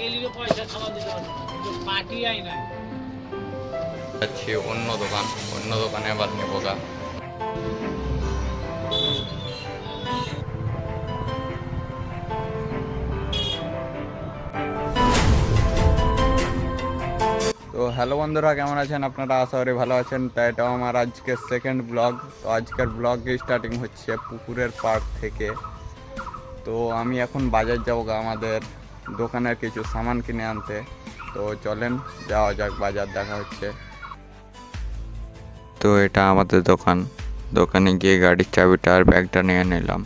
পাটিয়ে পয়সা খাওয়া দিতে পারব কিন্তু পাটি আই নাই যাচ্ছি অন্য দোকান অন্য দোকানে আবার নেব গা। তো হ্যালো বন্ধুরা কেমন আছেন? আপনারা আশা করি ভালো আছেন। তাই এটাও আমার আজকের সেকেন্ড ব্লগ তো আজকের ব্লগ স্টার্টিং হচ্ছে পুকুরের পাড় থেকে। তো আমি এখন বাজার যাব গা আমাদের। দোকানের কিছু সামান কিনে আনতে। তো চলেন যাওয়া যাক বাজার দেখা হচ্ছে। তো এটা আমাদের দোকান। দোকানে গিয়ে গাড়ির চাবিটা আর ব্যাগটা নিয়ে নিলাম।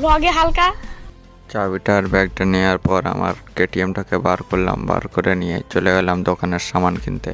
ব্লগে হালকা? চাবিটা আর ব্যাগটা নেওয়ার পর আমার কেটিএমটাকে বার করলাম, বার করে নিয়ে চলে গেলাম দোকানের সামান কিনতে।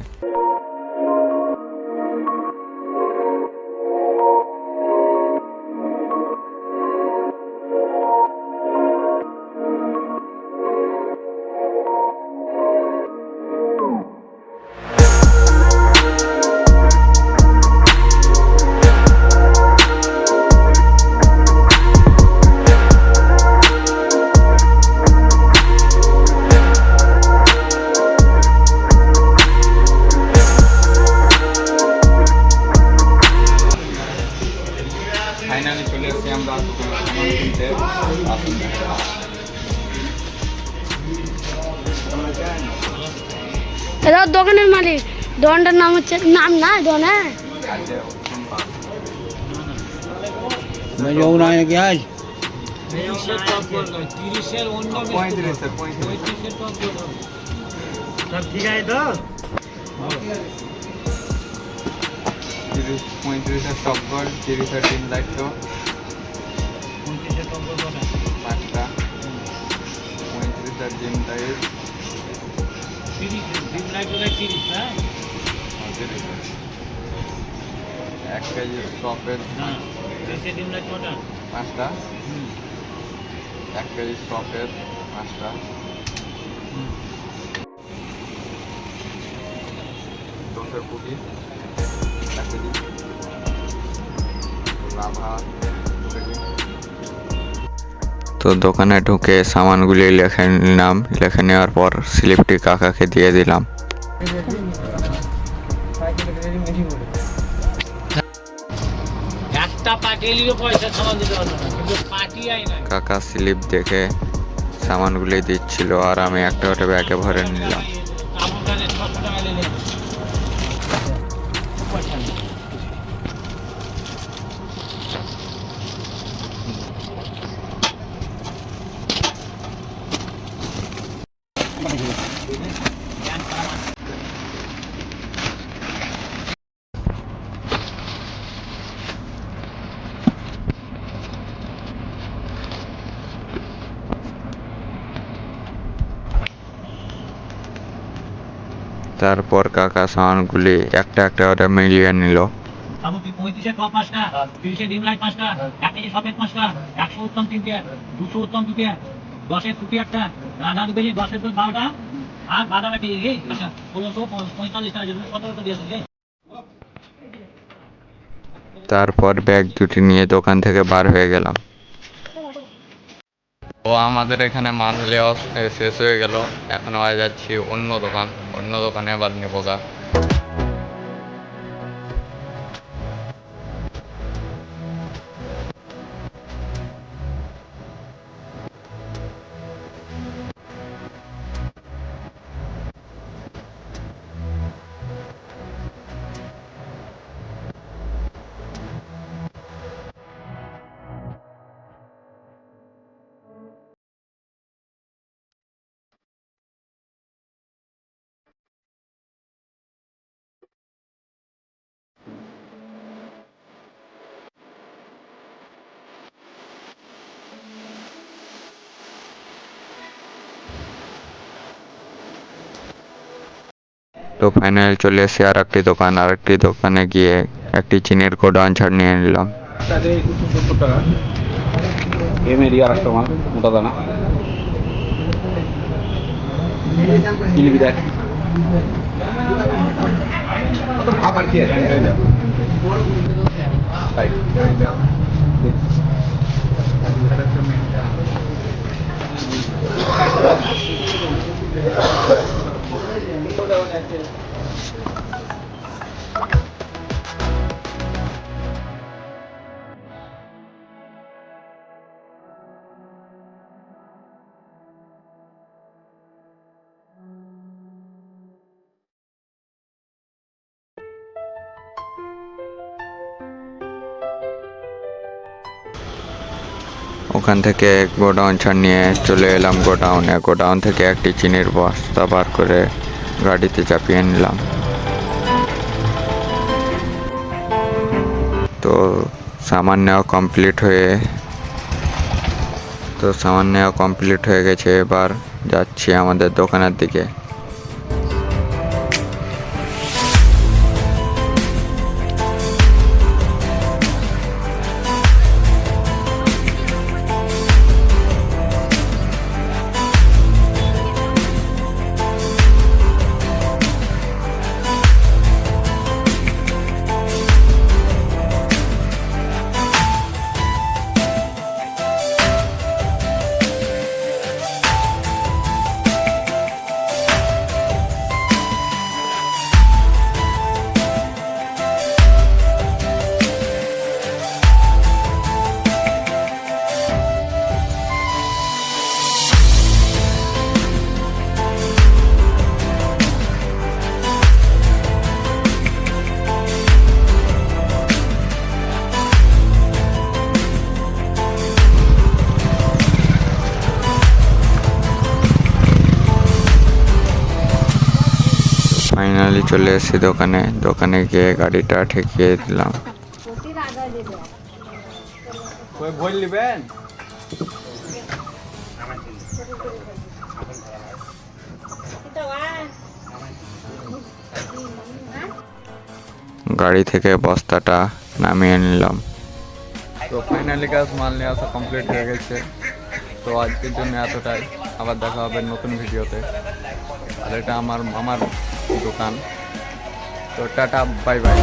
দোকানের মালিক দোকানটার নাম হচ্ছে নাম না দোকানে मैं जाऊँ ना क्या आज তিরিশের টপ করলো তিরিশের অন্য পঁয়ত্রিশের পঁয়ত্রিশ পঁয়ত্রিশের টপ করলো সব ঠিক আছে তো তিরিশ পঁয়ত্রিশের টপ গোল্ড তিরিশের তিন লাইট তো পঁয়ত্রিশের টপ করলো না পাঁচটা পঁয়ত্রিশের জিম টাইপ এক কেজি সপের পাঁচটা। এক কেজি সপের পাঁচটা। দশের কুটি এক কেজি। লাভা তো দোকানে ঢুকে সামানগুলি লেখে নিলাম। লেখে নেওয়ার পর স্লিপটি কাকাকে দিয়ে দিলাম। কাকা স্লিপ দেখে সামানগুলি দিচ্ছিল আর আমি একটা একটা ব্যাগে ভরে নিলাম। তারপর কাকা সামানগুলি একটা একটা করে মিলিয়ে নিল। সামগ্রী পঁয়ত্রিশের টপ পাঁচটা তিরিশের ডিম লাইট পাঁচটা এক কেজি সফেদ পাঁচটা একশো উত্তম তিনটে দুশো উত্তম দুটে দশের কুটি একটা রাধা দু কেজি দশের দুধ বারোটা আর বাদাম একটা কেজি আচ্ছা ষোলোশো পঁয়তাল্লিশ টাকা যেগুলো সতেরোশো দিয়েছে তারপর ব্যাগ দুটি নিয়ে দোকান থেকে বার হয়ে গেলাম। ও আমাদের এখানে মাল নেওয়া শেষ হয়ে গেল। এখন আবার যাচ্ছি অন্য দোকান। অন্য দোকানে আবার নেব গা। তো ফাইনাল চলে এসেছি আর একটি দোকান আর একটি দোকানে গিয়ে একটি চিনের গোডাউন ছাড় নিয়ে নিলাম। তাতে দুশো সত্তর টাকা ওখান থেকে গোডাউন ছাড় নিয়ে চলে এলাম। গোডাউনে, গোডাউন থেকে একটি চিনির বস্তা বার করে গাড়িতে চাপিয়ে নিলাম। তো সামান নেওয়া কমপ্লিট হয়ে তো সামান নেওয়া কমপ্লিট হয়ে গেছে। এবার যাচ্ছি আমাদের দোকানের দিকে। ফাইনালি চলে এসেছি দোকানে। দোকানে গিয়ে গাড়িটা ঠেকিয়ে দিলাম। গাড়ি থেকে বস্তাটা নামিয়ে নিলাম। তো ফাইনালি কাজ মাল নিয়ে আসা কমপ্লিট হয়ে গেছে। তো আজকের জন্য এতটাই। আবার দেখা হবে নতুন ভিডিওতে। আর এটা আমার মামার দোকান। তো টাটা বাই বাই।